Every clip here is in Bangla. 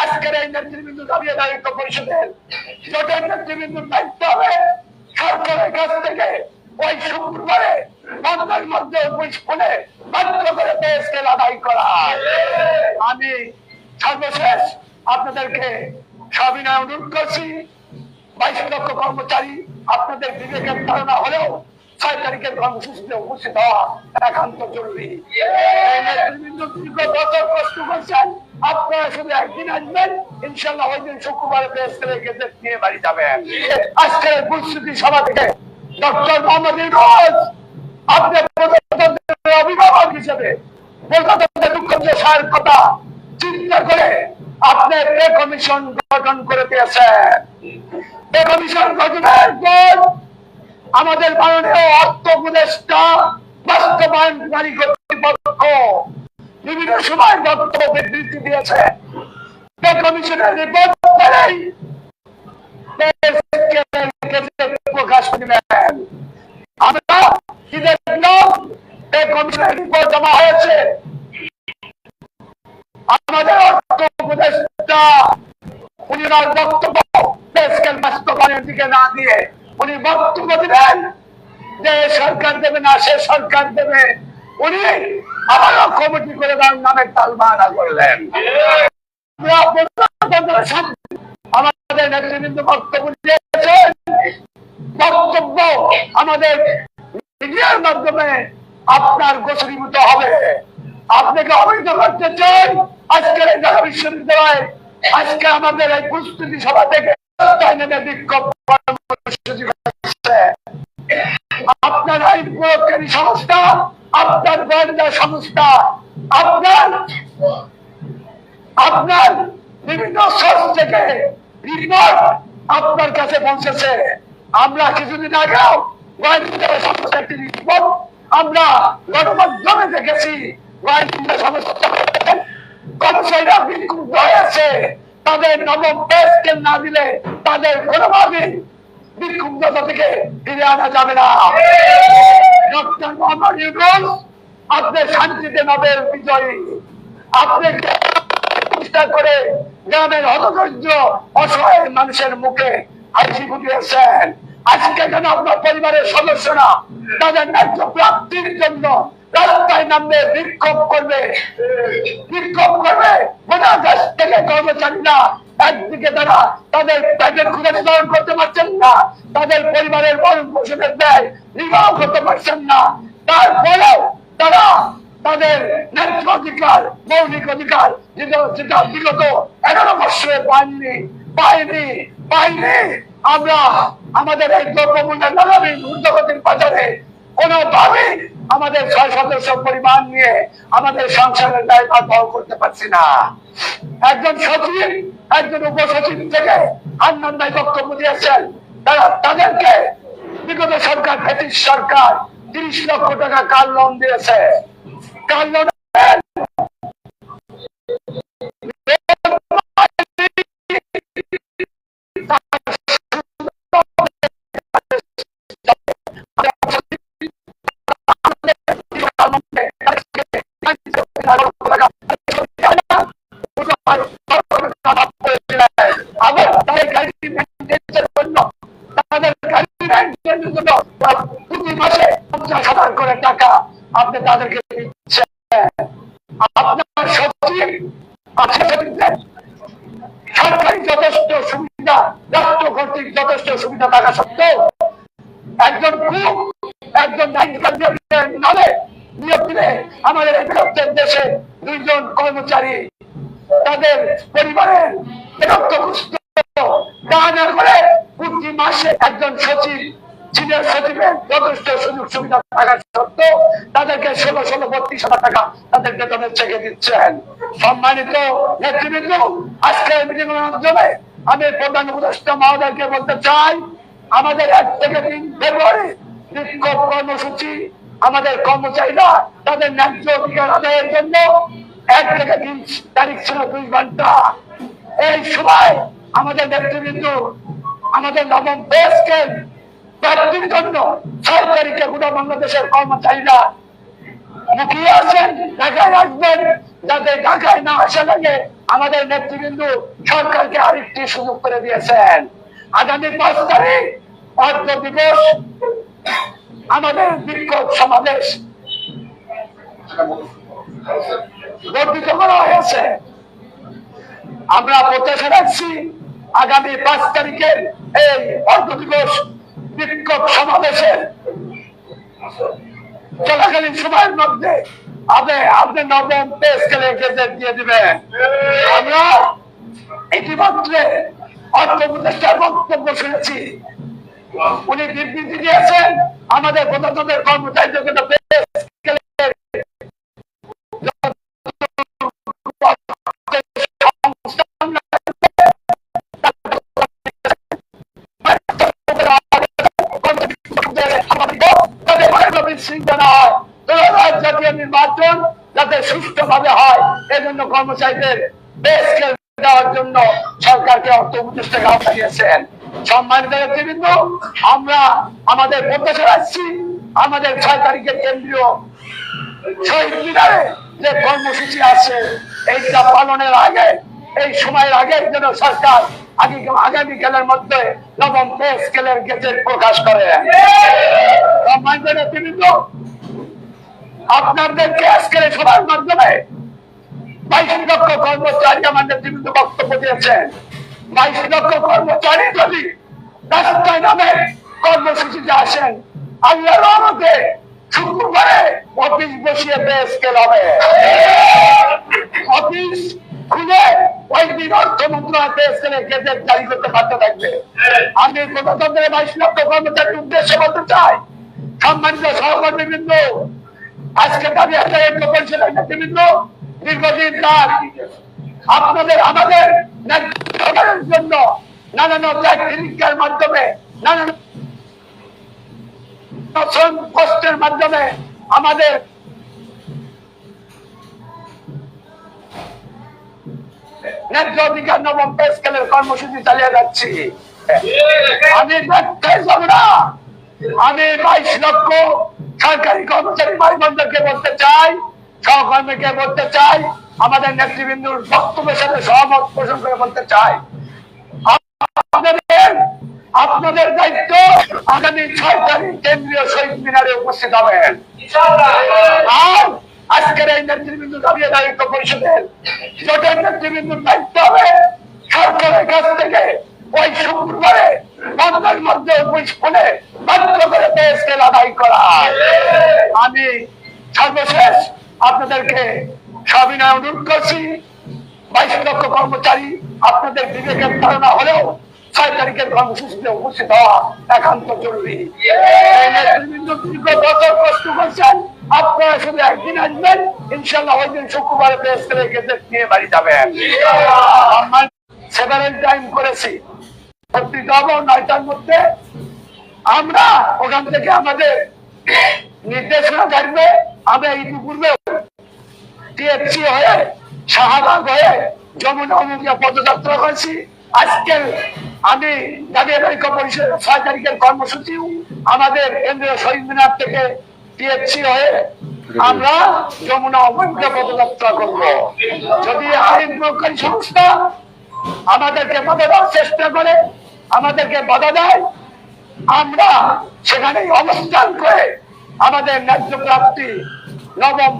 আজকের এই নেতৃবৃন্দু দাঁড়িয়ে দায়িত্ব পরিষদের, জোটের নেতৃবৃন্দুর দায়িত্ব হবে সরকারের কাছ থেকে ওই শুক্রবারে বন্ধের মধ্যে ফোনে বাধ্য করে পেস্কেল আদায় করা। আমি সর্বশেষ আপনাদেরকে সবিনয় অনুরোধ করছি। বাইশ লক্ষ কর্মচারী আপনাদের বিবেকের ধারণা হলেও ছয় তারিখের কর্মসূচিতে উপস্থিত হওয়া একান্ত জরুরি। দীর্ঘ বছর কষ্ট করছেন। আপনারা শুধু একদিন আসবেন। ইনশাল্লাহ ওই দিন শুক্রবার নিয়ে বাড়ি যাবেন। আজকের প্রস্তুতি সভা থেকে ডক্টর মোহাম্মদ ইউনুস, আপনি প্রজাতন্ত্রের অভিভাবক হিসেবে প্রজাতন্ত্রের দুঃখের কথা চিন্তা করে আপনি পে কমিশন গঠন করে দিয়েছেন। পে কমিশন গঠনের পর আমাদের মাননীয় অর্থ উপদেষ্টা বাস্তবায়নকারী কর্তৃপক্ষ বিভিন্ন সময় বক্তব্য বিবৃতি দিয়েছে। কমিশনের রিপোর্ট উনি বক্তব্য দিলেন যে সরকার দেবে না, সে সরকার দেবে। উনি আবারও কমিটি করে তার নামে তালবানা করলেন। আমাদের নেতৃবৃন্দ বক্তব্য দিয়েছেন। বক্তব্য আমাদের মিডিয়ার মাধ্যমে আপনার গোচরীভূত হবে। আপনাকে অবহিত করতে চাই আজকের এই ঢাকা বিশ্ববিদ্যালয় আজকে আমাদের এই প্রস্তুতি সভা থেকে বিক্ষোভ কর্মসূচি সংস্থা আপনার গোয়েন্দা সংস্থা, আপনার আপনার বিভিন্ন সোর্স থেকে রিপোর্ট আপনার কাছে পৌঁছেছে। আমরা কিছুদিন আগেও গোয়েন্দা সংস্থা একটি রিপোর্ট আমরা গণমাধ্যমে দেখেছি। গোয়েন্দা সংস্থা কর্মচারীরা বিক্ষুব্ধ হয়েছে তাদের নবম পে না দিলে তাদের কোনোভাবেই বিক্ষুব্ধতা থেকে ফিরে আনা যাবে না। ডক্টর মোহাম্মদ ইউনুস আপনি শান্তিতে নোবেল বিজয়ী। আপনি প্রতিষ্ঠা করে গ্রামের হতধৈর্য অসহায় মানুষের মুখে হাসি ফুটিয়েছেন আজকে কেন আপনার পরিবারের সদস্যরা তাদের ন্যায্য প্রাপ্তির জন্য রাস্তায় নামবে, বিক্ষোভ করবে। বিক্ষোভ করবে, গোটা দেশ থেকে কর্মচারীরা একদিকে তারা তাদের প্যাকেট খুলে নির্ধারণ করতে পারছেন না। তাদের পরিবারের বরণ পোষণের ব্যয় নির্বাহ করতে পারছেন না। তারপরেও তারা তাদের আমাদের এই আমাদের ছয় সদস্য পরিমাণ নিয়ে আমাদের সংসারের বহন করতে পারছি না। একজন সচিব একজন উপসচিব থেকে আন্নান ভাই বক্তব্য দিয়েছেন। তারা তাদেরকে বিগত সরকার, ব্রিটিশ সরকার তিরিশ লক্ষ টাকা কার লোন দিয়েছে? কার লোন আবার তাদের গাড়ি মেনটেন্সের জন্য তাদের গাড়ি মেনটেন্সের জন্য প্রতি মাসে পঞ্চাশ হাজার করে টাকা আপনি তাদেরকে দিচ্ছেন আপনার সচিব আছে সরকারি যথেষ্ট সুবিধা, রাষ্ট্র কর্তৃক যথেষ্ট সুবিধা থাকা সত্ত্বেও একজন কুক, একজন নামে নিয়োগ দিলে আমাদের বৃহত্তর দেশে দুইজন কর্মচারী তাদের পরিবারের বিরক্তগ্রস্ত দানের করে প্রতি মাসে একজন সচিব আমি প্রধান উপদেষ্টা মহোদয়কে বলতে চাই, আমাদের এক থেকে তিন ফেব্রুয়ারি বিক্ষোভ কর্মসূচি আমাদের কর্মচারীরা তাদের ন্যায্য অধিকার আদায়ের জন্য এক থেকে তিন তারিখ ছিল দুই ঘণ্টা। এই সময় আমাদের নেতৃবৃন্দ, আমাদের নবম পে জন্য বাংলাদেশের কর্মচারীরা মুখিয়ে ঢাকায় যাতে ঢাকায় না আসা লাগে। আমাদের নেতৃবৃন্দ সরকারকে আরেকটি সুযোগ করে দিয়েছেন। আগামী পাঁচ তারিখ অর্থ দিবস, আমাদের বিক্ষোভ সমাবেশ। গর্বিত করা হয়েছে। আমরা প্রত্যাশা রাখছি আগামী পাঁচ তারিখের এই অর্থ দিবস বিক্ষোভ সমাবেশে চলাকালীন সময়ের মধ্যে আপনি আপনি নবম পে স্কেলে গেজেট দিয়ে দিবেন। আমরা ইতিমধ্যে অর্থ উপদেষ্টার বক্তব্য শুনেছি। উনি বিবৃতি দিয়েছেন, আমাদের প্রধানমন্ত্রীর কর্মচারীদের সুষ্ঠুভাবে হয়, এজন্য কর্মচারীদের দেওয়ার জন্য সরকারকে অর্থ দিয়েছেন। সম্মানিত আমরা আমাদের প্রত্যাশা রাখছি আমাদের ছয় তারিখের কেন্দ্রীয় যে কর্মসূচি আছে, এইটা পালনের আগে, এই সময়ের আগে যেন সরকার আগামীকালের মধ্যে নবম পে স্কেলের গেজেট প্রকাশ করে। সম্মানিত নেতৃবৃন্দ আপনাদেরকে আজকের সভার মাধ্যমে বাইশ লক্ষ কর্মচারী আমার নেতৃবৃন্দ বক্তব্য দিয়েছেন। বাইশ লক্ষ কর্মচারী যদি রাস্তায় নামে কর্মসূচিতে আসেন আল্লাহ রহমতে শুক্রবারে অফিস বসিয়ে পে স্কেল হবে। অফিস খুলে ওই দিন অর্থ মন্ত্রণালয় পে গেজেট জারি করতে বাধ্য থাকবে। আমি গণতন্ত্রের বাইশ লক্ষ কর্মচারীর উদ্দেশ্যে বলতে চাই, সম্মানিত সহকর্মীবৃন্দ আজকে দাবি আদায় পরিষদের নেতৃবৃন্দ, দীর্ঘদিন তার আপনাদের, আমাদের জন্য নানান ত্যাগের মাধ্যমে, নানান অধিকার চালিয়ে যাচ্ছি। আমি আমি বাইশ লক্ষ সরকারি কর্মচারী ভাই বন্ধুকে বলতে চাই, সহকর্মীকে বলতে চাই, আমাদের নেতৃবৃন্দুর বক্তব্যের সাথে সহমত পোষণ করে বলতে চাই। আপনাদের দায়িত্ব আগামী ছয় তারিখ কেন্দ্রীয় শহীদ মিনারে উপস্থিত হবেন। আর আজকের এই নেতৃবৃন্দ দাঁড়িয়ে দায়িত্ব পরিষদের জোটের নেতৃবৃন্দুর দায়িত্ব হবে সরকারের কাছ থেকে ওই শুক্রবারে বন্ধের মধ্যে খুলে বাধ্য করে পে স্কেল করা। আমি সর্বশেষ আপনাদেরকে সবিনয় অনুরোধ করছি। বাইশ লক্ষ কর্মচারী আপনাদের বিবেকের ধারণা হলেও ছয় তারিখের কর্মসূচিতে উপস্থিত হওয়া একান্ত জরুরি। বছর কষ্ট করছেন, আপনারা শুধু একদিন আসবেন ইনশাল্লাহ ওই দিন শুক্রবারে প্রেস করে নিয়ে বাড়ি যাবেন। আমার টাইম করেছি। ভর্তি যাব নয়টার মধ্যে। আমরা ওখান থেকে আমাদের নির্দেশনা থাকবে, আমরা ইতিপূর্বে টিএফসি হয়ে, শাহবাগ হয়ে যমুনা পদযাত্রা করেছি। আমি দাবি ঐক্য ছয় তারিখের আমাদের কেন্দ্রীয় শহীদ থেকে টিএফসি হয়ে আমরা যমুনা অমুকিয়া পদযাত্রা করব। যদি আইন সংস্থা আমাদেরকে বাধা দেওয়ার চেষ্টা করে, আমাদেরকে বাধা দেয় আমরা সেখানে অবস্থান করে আমাদের ন্যায্য প্রাপ্তি নবম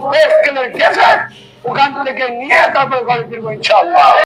ওখান থেকে নিয়ে তারপরে ঘরে ফিরবো